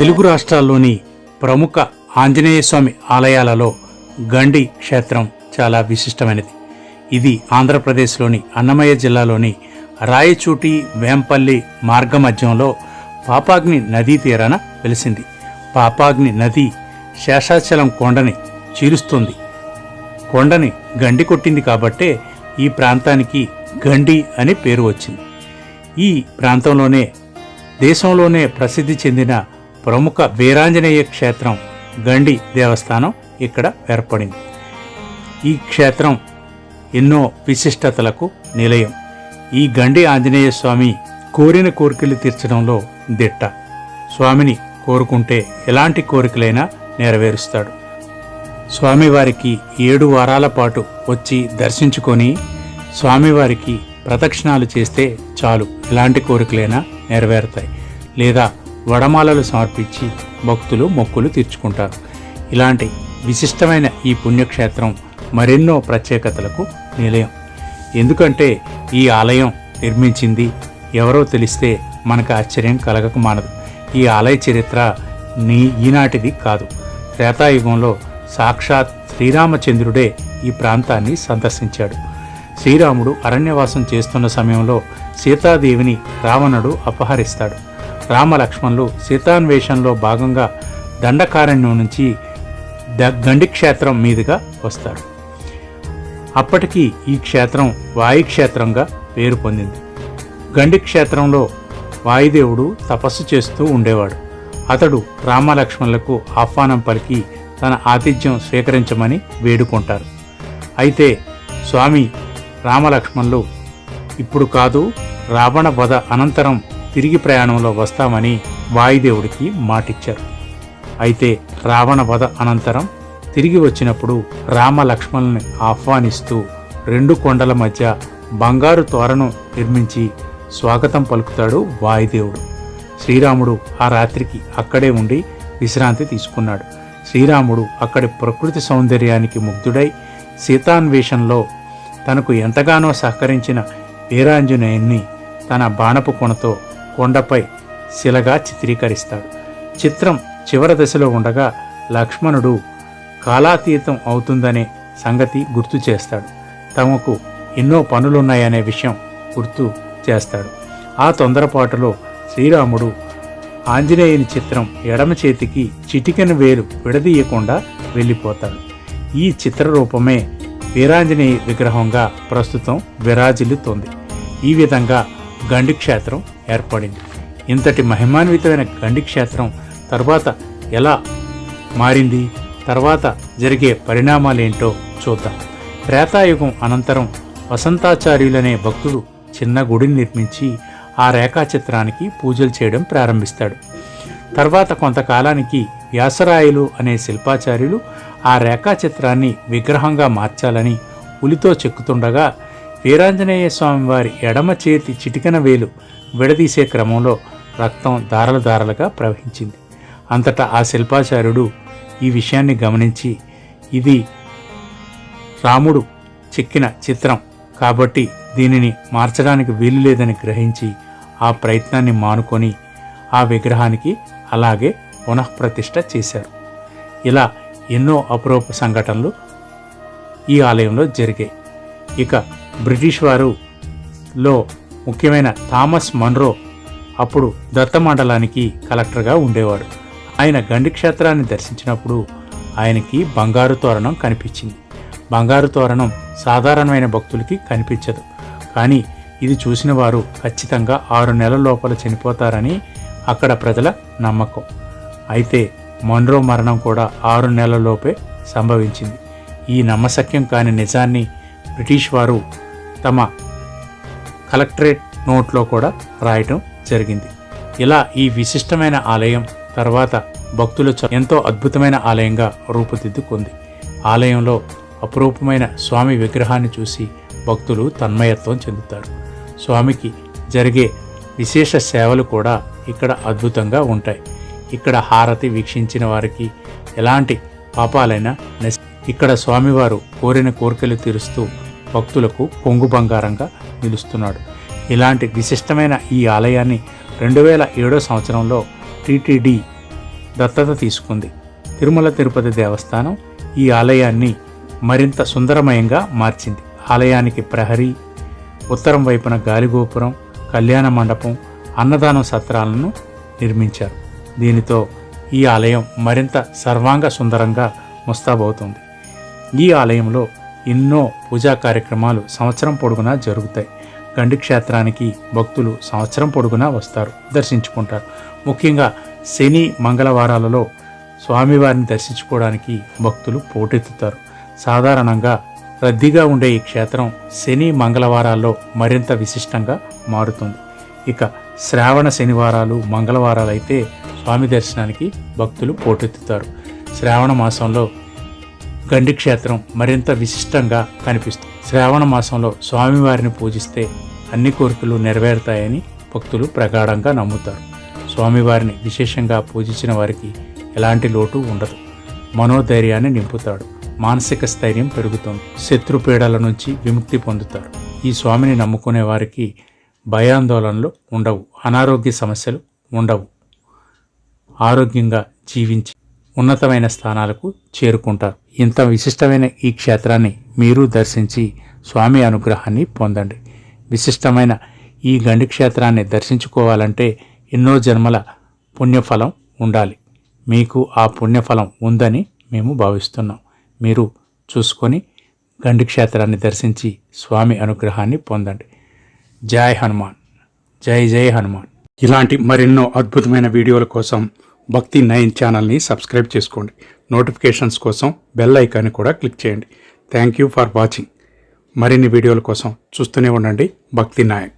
తెలుగు రాష్ట్రాల్లోని ప్రముఖ ఆంజనేయ స్వామి ఆలయాలలో గండి క్షేత్రం చాలా విశిష్టమైనది. ఇది ఆంధ్రప్రదేశ్లోని అన్నమయ్య జిల్లాలోని రాయచూటి వేంపల్లి మార్గమధ్యంలో పాపాగ్ని నదీ తీరాన వెలిసింది. పాపాగ్ని నది శేషాచలం కొండని చీరుస్తుంది. కొండని గండి కొట్టింది కాబట్టే ఈ ప్రాంతానికి గండి అని పేరు వచ్చింది. ఈ ప్రాంతంలోనే దేశంలోనే ప్రసిద్ధి చెందిన ప్రముఖ వీరాంజనేయ క్షేత్రం గండి దేవస్థానం ఇక్కడ ఏర్పడింది. ఈ క్షేత్రం ఎన్నో విశిష్టతలకు నిలయం. ఈ గండి ఆంజనేయ స్వామి కోరిన కోరికలు తీర్చడంలో దిట్ట. స్వామిని కోరుకుంటే ఎలాంటి కోరికలైనా నెరవేరుస్తాడు. స్వామివారికి ఏడు వారాల పాటు వచ్చి దర్శించుకొని స్వామివారికి ప్రదక్షిణాలు చేస్తే చాలు. ఎలాంటి కోరికలైనా నెరవేరుతాయి. లేదా వడమాలలు సమర్పించి భక్తులు మొక్కులు తీర్చుకుంటారు. ఇలాంటి విశిష్టమైన ఈ పుణ్యక్షేత్రం మరెన్నో ప్రత్యేకతలకు నిలయం. ఎందుకంటే ఈ ఆలయం నిర్మించింది ఎవరో తెలిస్తే మనకు ఆశ్చర్యం కలగక మానదు. ఈ ఆలయ చరిత్ర నీ ఈనాటిది కాదు. త్రేతాయుగంలో సాక్షాత్ శ్రీరామచంద్రుడే ఈ ప్రాంతాన్ని సందర్శించాడు. శ్రీరాముడు అరణ్యవాసం చేస్తున్న సమయంలో సీతాదేవిని రావణుడు అపహరిస్తాడు. రామలక్ష్మణులు సీతాన్వేషంలో భాగంగా దండకారణ్యం నుంచి ద గండి క్షేత్రం మీదుగా వస్తారు. అప్పటికి ఈ క్షేత్రం వాయుక్షేత్రంగా పేరు పొందింది. గండి క్షేత్రంలో వాయుదేవుడు తపస్సు చేస్తూ ఉండేవాడు. అతడు రామలక్ష్మణులకు ఆహ్వానం పలికి తన ఆతిథ్యం స్వీకరించమని వేడుకుంటారు. అయితే స్వామి రామలక్ష్మణులు ఇప్పుడు కాదు రావణ వధ అనంతరం తిరిగి ప్రయాణంలో వస్తామని వాయుదేవుడికి మాటిచ్చారు. అయితే రావణ వధ అనంతరం తిరిగి వచ్చినప్పుడు రామలక్ష్మణుల్ని ఆహ్వానిస్తూ రెండు కొండల మధ్య బంగారు తోరణం నిర్మించి స్వాగతం పలుకుతాడు వాయుదేవుడు. శ్రీరాముడు ఆ రాత్రికి అక్కడే ఉండి విశ్రాంతి తీసుకున్నాడు. శ్రీరాముడు అక్కడి ప్రకృతి సౌందర్యానికి ముగ్ధుడై సీతాన్వేషంలో తనకు ఎంతగానో సహకరించిన వీరాంజనేయుణ్ణి తన బాణపు కొనతో కొండపై శిలగా చిత్రీకరిస్తాడు. చిత్రం చివరి దశలో ఉండగా లక్ష్మణుడు కాలాతీతం అవుతుందనే సంగతి గుర్తు చేస్తాడు. తమకు ఎన్నో పనులున్నాయనే విషయం గుర్తు చేస్తాడు. ఆ తొందరపాటులో శ్రీరాముడు ఆంజనేయుని చిత్రం ఎడమ చేతికి చిటికెన వేలు విడదీయకుండా వెళ్ళిపోతాడు. ఈ చిత్రరూపమే వీరాంజనేయ విగ్రహంగా ప్రస్తుతం విరాజిల్లుతోంది. ఈ విధంగా గండి క్షేత్రం ఏర్పడింది. ఇంతటి మహిమాన్వితమైన గండి క్షేత్రం తర్వాత ఎలా మారింది? తర్వాత జరిగే పరిణామాలేంటో చూద్దాం. త్రేతాయుగం అనంతరం వసంతాచార్యులనే భక్తుడు చిన్న గుడిని నిర్మించి ఆ రేఖాచిత్రానికి పూజలు చేయడం ప్రారంభిస్తాడు. తర్వాత కొంతకాలానికి వ్యాసరాయలు అనే శిల్పాచార్యులు ఆ రేఖాచిత్రాన్ని విగ్రహంగా మార్చాలని ఉలితో చెక్కుతుండగా వీరాంజనేయ స్వామి వారి ఎడమ చేతి చిటికన వేలు విడదీసే క్రమంలో రక్తం దారల దారలుగా ప్రవహించింది. అంతటా ఆ శిల్పాచార్యుడు ఈ విషయాన్ని గమనించి ఇది రాముడు చెక్కిన చిత్రం కాబట్టి దీనిని మార్చడానికి వీలు లేదని గ్రహించి ఆ ప్రయత్నాన్ని మానుకొని ఆ విగ్రహానికి అలాగే పునఃప్రతిష్ఠ చేశారు. ఇలా ఎన్నో అపురూప సంఘటనలు ఈ ఆలయంలో జరిగాయి. ఇక బ్రిటిష్ వారు లో ముఖ్యమైన థామస్ మన్రో అప్పుడు దత్త మండలానికి కలెక్టర్గా ఉండేవాడు. ఆయన గండి క్షేత్రాన్ని దర్శించినప్పుడు ఆయనకి బంగారు తోరణం కనిపించింది. బంగారు తోరణం సాధారణమైన భక్తులకి కనిపించదు. కానీ ఇది చూసిన వారు ఖచ్చితంగా ఆరు నెలల లోపల చనిపోతారని అక్కడ ప్రజల నమ్మకం. అయితే మన్రో మరణం కూడా ఆరు నెలలలోపే సంభవించింది. ఈ నమ్మశక్యం కాని నిజాన్ని బ్రిటిష్ వారు తమ కలెక్టరేట్ నోట్లో కూడా రాయటం జరిగింది. ఇలా ఈ విశిష్టమైన ఆలయం తర్వాత భక్తులు ఎంతో అద్భుతమైన ఆలయంగా రూపుదిద్దుకుంది. ఆలయంలో అపురూపమైన స్వామి విగ్రహాన్ని చూసి భక్తులు తన్మయత్వం చెందుతారు. స్వామికి జరిగే విశేష సేవలు కూడా ఇక్కడ అద్భుతంగా ఉంటాయి. ఇక్కడ హారతి వీక్షించిన వారికి ఎలాంటి పాపాలైనా ఇక్కడ స్వామివారు కోరిన కోరికలు తీరుస్తూ భక్తులకు కొంగు బంగారంగా నిలుస్తున్నాడు. ఇలాంటి విశిష్టమైన ఈ ఆలయాన్ని రెండు వేల ఏడో సంవత్సరంలో టీటీడీ దత్తత తీసుకుంది. తిరుమల తిరుపతి దేవస్థానం ఈ ఆలయాన్ని మరింత సుందరమయంగా మార్చింది. ఆలయానికి ప్రహరీ ఉత్తరం వైపున గాలిగోపురం కళ్యాణ మండపం అన్నదానం సత్రాలను నిర్మించారు. దీనితో ఈ ఆలయం మరింత సర్వాంగ సుందరంగా ముస్తాబవుతుంది. ఈ ఆలయంలో ఎన్నో పూజా కార్యక్రమాలు సంవత్సరం పొడుగునా జరుగుతాయి. గండి క్షేత్రానికి భక్తులు సంవత్సరం పొడుగునా వస్తారు దర్శించుకుంటారు. ముఖ్యంగా శని మంగళవారాలలో స్వామివారిని దర్శించుకోవడానికి భక్తులు పోటెత్తుతారు. సాధారణంగా రద్దీగా ఉండే ఈ క్షేత్రం శని మంగళవారాల్లో మరింత విశిష్టంగా మారుతుంది. ఇక శ్రావణ శనివారాలు మంగళవారాలు అయితే స్వామి దర్శనానికి భక్తులు పోటెత్తుతారు. శ్రావణ మాసంలో గండి క్షేత్రం మరింత విశిష్టంగా కనిపిస్తుంది. శ్రావణ మాసంలో స్వామివారిని పూజిస్తే అన్ని కోరికలు నెరవేరుతాయని భక్తులు ప్రగాఢంగా నమ్ముతారు. స్వామివారిని విశేషంగా పూజించిన వారికి ఎలాంటి లోటు ఉండదు. మనోధైర్యాన్ని నింపుతాడు. మానసిక స్థైర్యం పెరుగుతుంది. శత్రుపీడల నుంచి విముక్తి పొందుతారు. ఈ స్వామిని నమ్ముకునే వారికి భయాందోళనలు ఉండవు. అనారోగ్య సమస్యలు ఉండవు. ఆరోగ్యంగా జీవించి ఉన్నతమైన స్థానాలకు చేరుకుంటారు. ఇంత విశిష్టమైన ఈ క్షేత్రాన్ని మీరు దర్శించి స్వామి అనుగ్రహాన్ని పొందండి. విశిష్టమైన ఈ గండి క్షేత్రాన్ని దర్శించుకోవాలంటే ఎన్నో జన్మల పుణ్యఫలం ఉండాలి. మీకు ఆ పుణ్యఫలం ఉందని మేము భావిస్తున్నాం. మీరు చూసుకొని గండి క్షేత్రాన్ని దర్శించి స్వామి అనుగ్రహాన్ని పొందండి. జై హనుమాన్. జై జై హనుమాన్. ఇలాంటి మరెన్నో అద్భుతమైన వీడియోల కోసం భక్తి నైన్ ఛానల్ని సబ్స్క్రైబ్ చేసుకోండి. నోటిఫికేషన్స్ కోసం బెల్ ఐకాన్ని కూడా క్లిక్ చేయండి. థ్యాంక్ యూ ఫర్ వాచింగ్ మరిన్ని వీడియోల కోసం చూస్తూనే ఉండండి. భక్తి నాయక్